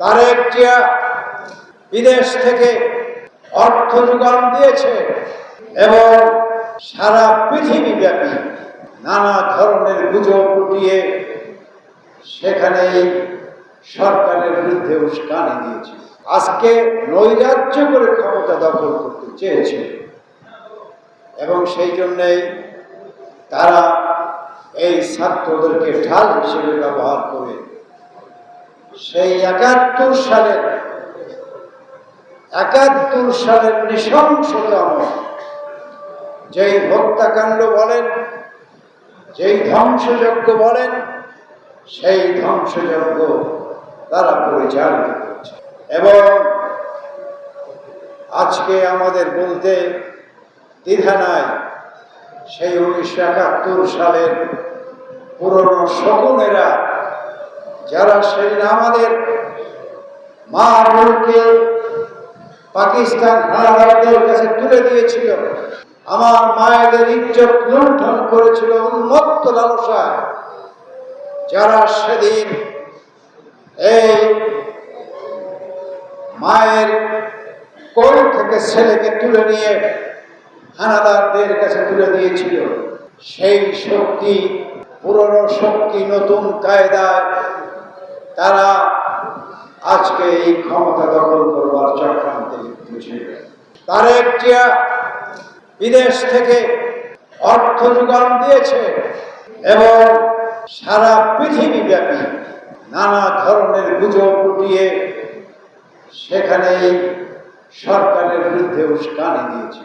তারেক জিয়া বিদেশ থেকে অর্থ যোগান দিয়েছে এবং সারা পৃথিবীব্যাপী নানা ধরনের গুজব উঠিয়ে সেখানে সরকারের বিরুদ্ধে উস্কানি দিয়েছে। আজকে নৈরাজ্য করে ক্ষমতা দখল করতে চেয়েছে। এবং সেই জন্যেই তারা এই ছাত্রদেরকে ঢাল হিসেবে ব্যবহার করে সেই একাত্তর সালের একাত্তর সালের নৃশংসতম যেই হত্যাকাণ্ড বলেন, যেই ধ্বংসযজ্ঞ বলেন, সেই ধ্বংসযজ্ঞ তারা পরিচালিত করছে। এবং আজকে আমাদের বলতে দ্বিধা নাই সেই উনিশশো একাত্তর সালের পুরনো শকুনেরা যারা সেদিন আমাদের মা বোনকে পাকিস্তান হানাদারদের কাছে তুলে দিয়েছিল, আমার মায়েদের ইজ্জত লুণ্ঠন করেছিল উন্মত্ত লালসা যারা সেদিন এই মায়ের কোল থেকে ছেলেকে তুলে নিয়ে হানাদারদের কাছে তুলে দিয়েছিল, সেই শক্তি, পুরনো শক্তি নতুন কায়দায় তারা আজকে এই ক্ষমতা দখল করবার চক্রান্তে ছিল তারেক জিয়া বিদেশ থেকে অর্থ যোগান দিয়েছে এবং সারা পৃথিবী ব্যাপী নানা ধরনের গুজব উঠিয়ে সেখানে সরকারের বিরুদ্ধে উস্কানি দিয়েছে।